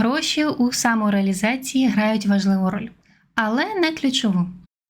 Гроші у самореалізації грають важливу роль, але не ключову.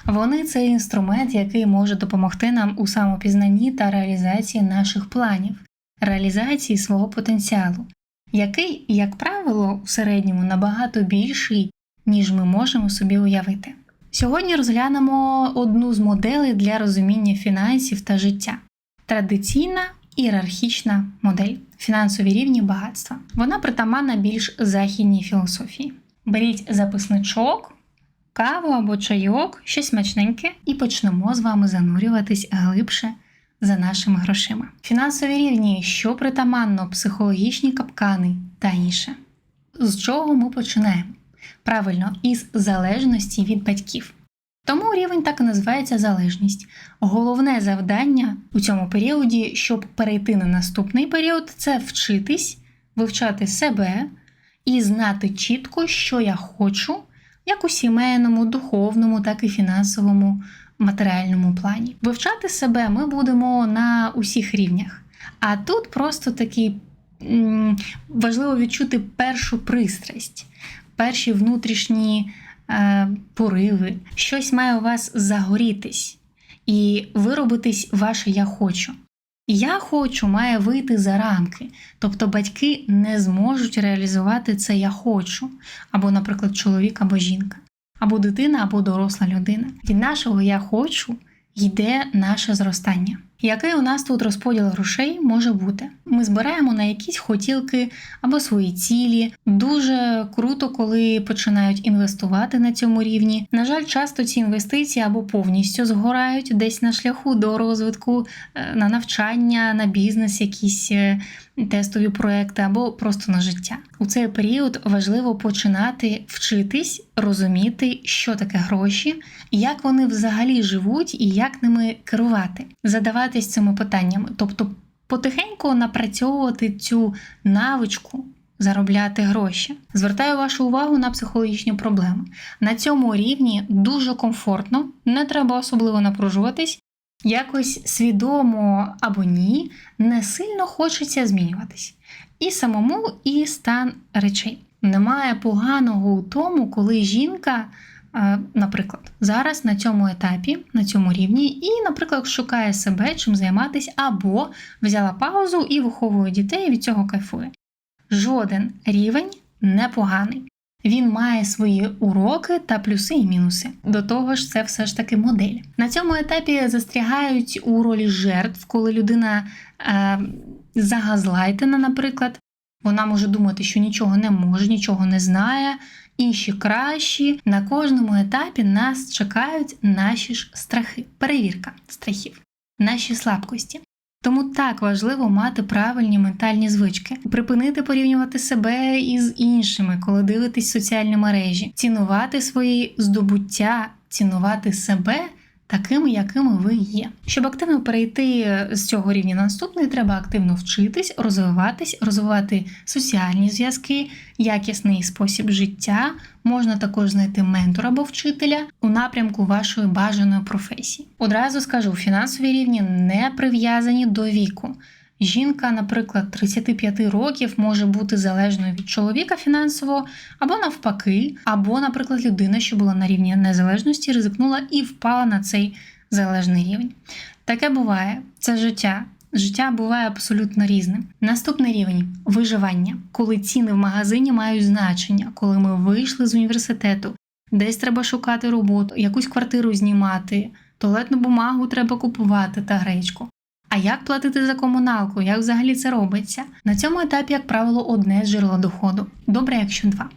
Вони це інструмент, який може допомогти нам у самопізнанні та реалізації наших планів, реалізації свого потенціалу, який, як правило, в середньому набагато більший, ніж ми можемо собі уявити. Сьогодні розглянемо одну з моделей для розуміння фінансів та життя традиційна ієрархічна модель фінансові рівні багатства. Вона притаманна більш західній філософії. Беріть записничок, каву або чайок, щось смачненьке, і почнемо з вами занурюватись глибше за нашими грошима. Фінансові рівні, що притаманно, психологічні капкани та інше. З чого ми починаємо? Правильно, із залежності від батьків. Тому рівень так і називається залежність. Головне завдання у цьому періоді, щоб перейти на наступний період, це вчитись, вивчати себе і знати чітко, що я хочу, як у сімейному, духовному, так і фінансовому, матеріальному плані. Вивчати себе ми будемо на усіх рівнях. А тут просто такий важливо відчути першу пристрасть, перші внутрішні пориви, щось має у вас загорітись і виробитись ваше я хочу. Я хочу має вийти за рамки, тобто батьки не зможуть реалізувати це я хочу, або, наприклад, чоловік або жінка, або дитина, або доросла людина. Від нашого я хочу йде наше зростання. Який у нас тут розподіл грошей може бути? Ми збираємо на якісь хотілки або свої цілі. Дуже круто, коли починають інвестувати на цьому рівні. На жаль, часто ці інвестиції або повністю згорають десь на шляху до розвитку, е, на навчання, на бізнес, якісь е, тестові проекти або просто на життя. У цей період важливо починати вчитись, розуміти, що таке гроші, як вони взагалі живуть і як ними керувати, задаватись цими питаннями, тобто потихеньку напрацьовувати цю навичку. Заробляти гроші. Звертаю вашу увагу на психологічні проблеми. На цьому рівні дуже комфортно, не треба особливо напружуватись, якось свідомо або ні, не сильно хочеться змінюватись. І самому, і стан речей. Немає поганого у тому, коли жінка, е, наприклад, зараз на цьому етапі, на цьому рівні, і, наприклад, шукає себе, чим займатися, або взяла паузу і виховує дітей, і від цього кайфує. Жоден рівень непоганий. Він має свої уроки та плюси і мінуси. До того ж, це все ж таки модель. На цьому етапі застрягають у ролі жертв, коли людина е, загазлайтена, наприклад. Вона може думати, що нічого не може, нічого не знає, інші кращі. На кожному етапі нас чекають наші ж страхи, перевірка страхів, наші слабкості. Тому так важливо мати правильні ментальні звички, припинити порівнювати себе із іншими, коли дивитесь соціальні мережі, цінувати свої здобуття, цінувати себе такими, якими ви є. Щоб активно перейти з цього рівня на наступний, треба активно вчитись, розвиватись, розвивати соціальні зв'язки, якісний спосіб життя. Можна також знайти ментора або вчителя у напрямку вашої бажаної професії. Одразу скажу, фінансові рівні не прив'язані до віку. Жінка, наприклад, 35 років може бути залежною від чоловіка фінансово, або навпаки, або, наприклад, людина, що була на рівні незалежності, ризикнула і впала на цей залежний рівень. Таке буває, це життя. Життя буває абсолютно різним. Наступний рівень виживання, коли ціни в магазині мають значення, коли ми вийшли з університету, десь треба шукати роботу, якусь квартиру знімати, туалетну бумагу треба купувати та гречку. А як платити за комуналку? Як взагалі це робиться? На цьому етапі, як правило, одне з джерела доходу. Добре, якщо два.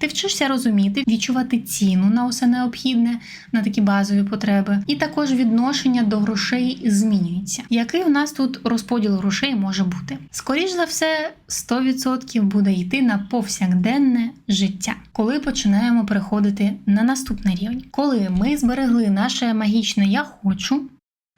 Ти вчишся розуміти, відчувати ціну на усе необхідне, на такі базові потреби, і також відношення до грошей змінюється. Який у нас тут розподіл грошей може бути? Скоріш за все, 100% буде йти на повсякденне життя, коли починаємо переходити на наступний рівень. Коли ми зберегли наше магічне я хочу.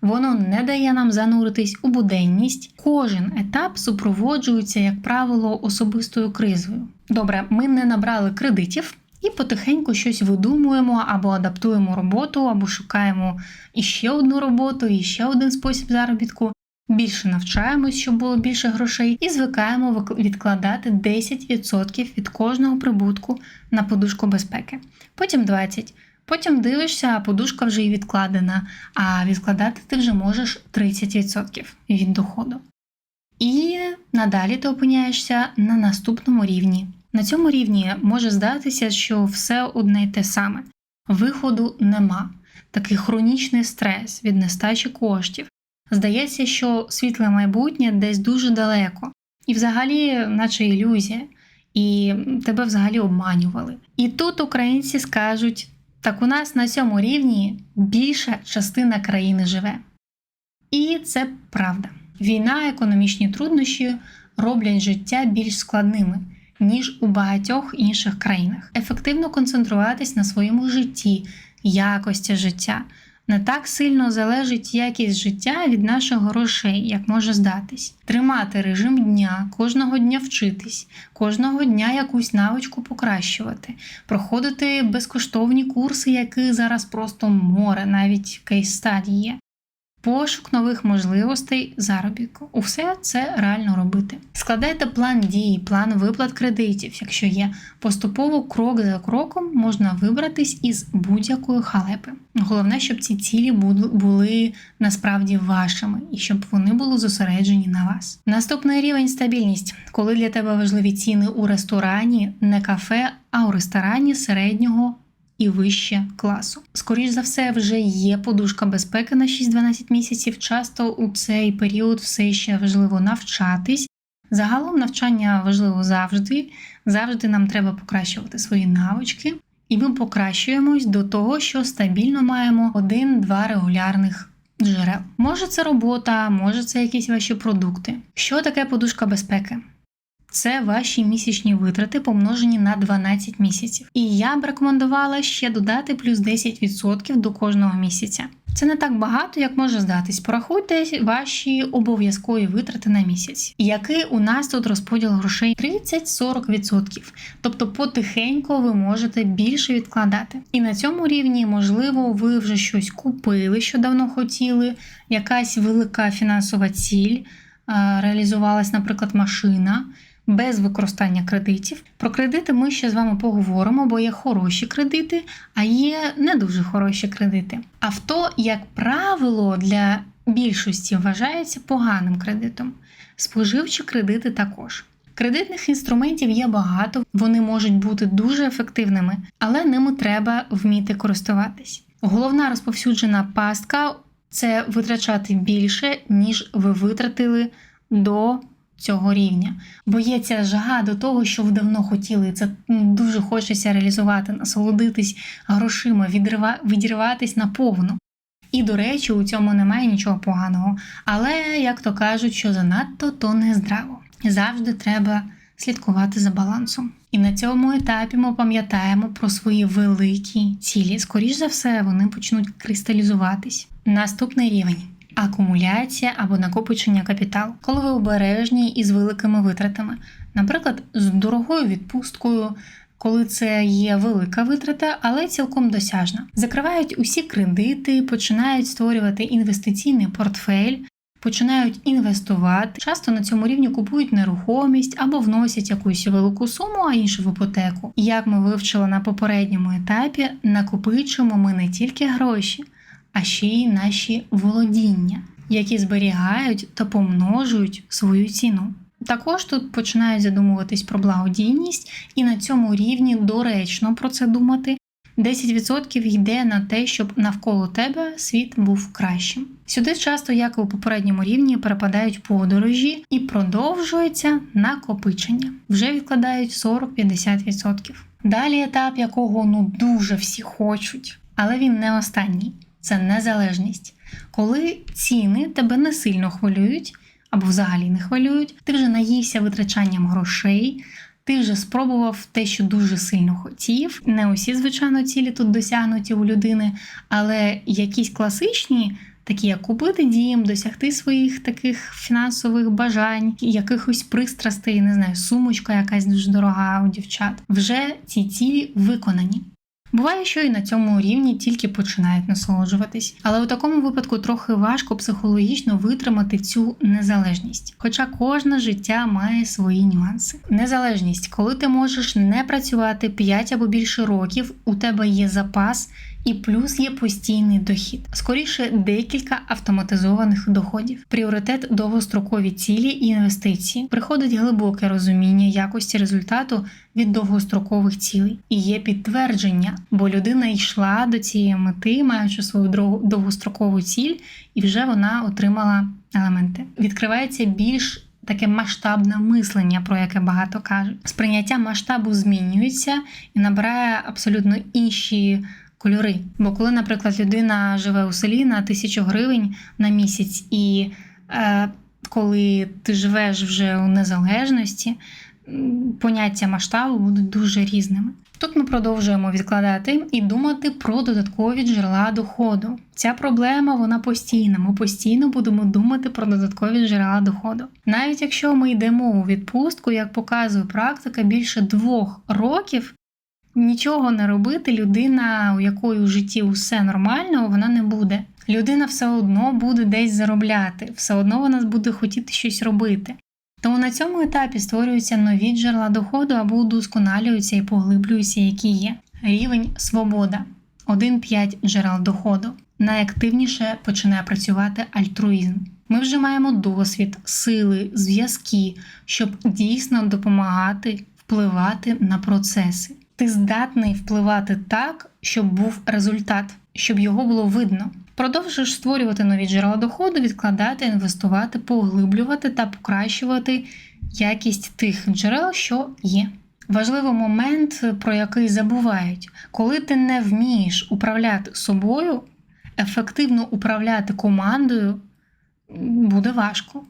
Воно не дає нам зануритись у буденність. Кожен етап супроводжується, як правило, особистою кризою. Добре, ми не набрали кредитів і потихеньку щось видумуємо або адаптуємо роботу, або шукаємо іще одну роботу, іще один спосіб заробітку. більше навчаємось, щоб було більше грошей, і звикаємо відкладати 10% від кожного прибутку на подушку безпеки. Потім 20%. Потім дивишся, а подушка вже і відкладена, а відкладати ти вже можеш 30% від доходу. І надалі ти опиняєшся на наступному рівні. На цьому рівні може здатися, що все одне й те саме. Виходу нема. Такий хронічний стрес від нестачі коштів. Здається, що світле майбутнє десь дуже далеко, і взагалі, наче ілюзія, і тебе взагалі обманювали. І тут українці скажуть: так у нас на цьому рівні більша частина країни живе. І це правда. Війна, економічні труднощі роблять життя більш складними, ніж у багатьох інших країнах. Ефективно концентруватись на своєму житті, якості життя. Не так сильно залежить якість життя від наших грошей, як може здатись. Тримати режим дня, кожного дня вчитись, кожного дня якусь навичку покращувати, проходити безкоштовні курси, яких зараз просто море, навіть кейс-стадії є. Пошук нових можливостей заробітку. Усе це реально робити. Складайте план дій, план виплат кредитів, якщо є. Поступово крок за кроком можна вибратись із будь-якої халепи. Головне, щоб ці цілі були, насправді вашими і щоб вони були зосереджені на вас. Наступний рівень стабільність, коли для тебе важливі ціни у ресторані, не кафе, а у ресторані середнього і вище класу. Скоріш за все, вже є подушка безпеки на 6-12 місяців. Часто у цей період все ще важливо навчатись. Загалом навчання важливо завжди. Завжди нам треба покращувати свої навички, і ми покращуємось до того, що стабільно маємо один-два регулярних джерел. Може це робота, може це якісь ваші продукти. Що таке подушка безпеки? Це ваші місячні витрати помножені на 12 місяців. І я б рекомендувала ще додати плюс 10% до кожного місяця. Це не так багато, як може здатись. Порахуйте ваші обов'язкові витрати на місяць. Який у нас тут розподіл грошей 30-40%. Тобто потихеньку ви можете більше відкладати. І на цьому рівні, можливо, ви вже щось купили, що давно хотіли, якась велика фінансова ціль, реалізувалась, наприклад, машина. Без використання кредитів. Про кредити ми ще з вами поговоримо, бо є хороші кредити, а є не дуже хороші кредити. Авто, як правило, для більшості вважається поганим кредитом. Споживчі кредити також. Кредитних інструментів є багато, вони можуть бути дуже ефективними, але ними треба вміти користуватись. Головна розповсюджена пастка це витрачати більше, ніж ви витратили до цього рівня. Бо є ця жага до того, що ви давно хотіли. Це дуже хочеться реалізувати, насолодитись грошима, відрива... відірватись наповну. І, до речі, у цьому немає нічого поганого. Але, як то кажуть, що занадто, то не здраво. Завжди треба слідкувати за балансом. І на цьому етапі ми пам'ятаємо про свої великі цілі. Скоріш за все, вони почнуть кристалізуватись. Наступний рівень. Акумуляція або накопичення капіталу, коли ви обережні із великими витратами, наприклад, з дорогою відпусткою, коли це є велика витрата, але цілком досяжна. Закривають усі кредити, починають створювати інвестиційний портфель, починають інвестувати. Часто на цьому рівні купують нерухомість або вносять якусь велику суму, а іншу в іпотеку. Як ми вивчили на попередньому етапі, накопичуємо ми не тільки гроші а ще й наші володіння, які зберігають та помножують свою ціну. Також тут починають задумуватись про благодійність, і на цьому рівні доречно про це думати. 10% йде на те, щоб навколо тебе світ був кращим. Сюди часто, як і у попередньому рівні, перепадають подорожі і продовжується накопичення. Вже відкладають 40-50%. Далі етап, якого ну дуже всі хочуть, але він не останній це незалежність. Коли ціни тебе не сильно хвилюють або взагалі не хвилюють, ти вже наївся витрачанням грошей, ти вже спробував те, що дуже сильно хотів. Не усі, звичайно, цілі тут досягнуті у людини, але якісь класичні. Такі як купити дім, досягти своїх таких фінансових бажань, якихось пристрастей, не знаю, сумочка якась дуже дорога у дівчат. Вже ці цілі виконані. Буває, що і на цьому рівні тільки починають насолоджуватись, але у такому випадку трохи важко психологічно витримати цю незалежність. Хоча кожне життя має свої нюанси. Незалежність, коли ти можеш не працювати 5 або більше років, у тебе є запас. І плюс є постійний дохід, скоріше декілька автоматизованих доходів. Пріоритет довгострокові цілі і інвестиції приходить глибоке розуміння якості результату від довгострокових цілей і є підтвердження, бо людина йшла до цієї мети, маючи свою довгострокову ціль, і вже вона отримала елементи. Відкривається більш Таке масштабне мислення, про яке багато кажуть. Сприйняття масштабу змінюється і набирає абсолютно інші кольори. Бо коли, наприклад, людина живе у селі на тисячу гривень на місяць, і е, коли ти живеш вже у незалежності, поняття масштабу будуть дуже різними. Тут ми продовжуємо відкладати і думати про додаткові джерела доходу. Ця проблема вона постійна. Ми постійно будемо думати про додаткові джерела доходу. Навіть якщо ми йдемо у відпустку, як показує практика, більше двох років нічого не робити, людина, у якої у житті усе нормально, вона не буде. Людина все одно буде десь заробляти, все одно вона буде хотіти щось робити. Тому на цьому етапі створюються нові джерела доходу або удосконалюються і поглиблюються, які є. Рівень свобода 1-5 джерел доходу. Найактивніше починає працювати альтруїзм. Ми вже маємо досвід, сили, зв'язки, щоб дійсно допомагати впливати на процеси. Ти здатний впливати так, щоб був результат, щоб його було видно. Продовжуєш створювати нові джерела доходу, відкладати, інвестувати, поглиблювати та покращувати якість тих джерел, що є. Важливий момент, про який забувають, коли ти не вмієш управляти собою, ефективно управляти командою буде важко,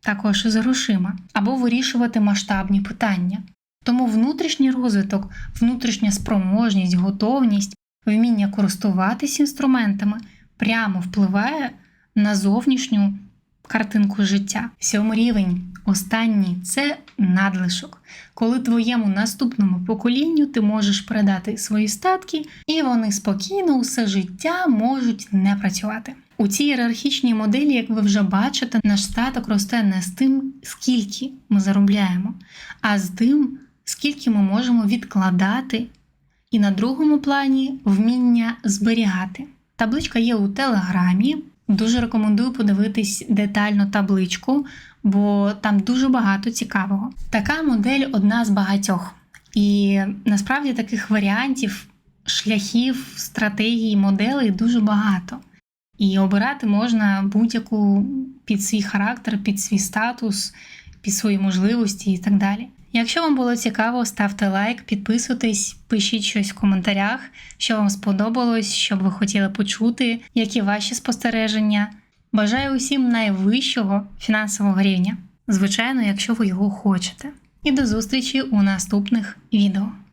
також і з грошима, або вирішувати масштабні питання. Тому внутрішній розвиток, внутрішня спроможність, готовність, вміння користуватись інструментами прямо впливає на зовнішню картинку життя. Сьомий рівень, останній це надлишок, коли твоєму наступному поколінню ти можеш передати свої статки, і вони спокійно усе життя можуть не працювати. У цій ієрархічній моделі, як ви вже бачите, наш статок росте не з тим, скільки ми заробляємо, а з тим, скільки ми можемо відкладати, і на другому плані вміння зберігати. Табличка є у Телеграмі. Дуже рекомендую подивитись детально табличку, бо там дуже багато цікавого. Така модель одна з багатьох. І насправді таких варіантів, шляхів, стратегій, моделей дуже багато. І обирати можна будь-яку під свій характер, під свій статус, під свої можливості і так далі. Якщо вам було цікаво, ставте лайк, підписуйтесь, пишіть щось в коментарях, що вам сподобалось, що б ви хотіли почути, які ваші спостереження. Бажаю усім найвищого фінансового рівня, звичайно, якщо ви його хочете. І до зустрічі у наступних відео.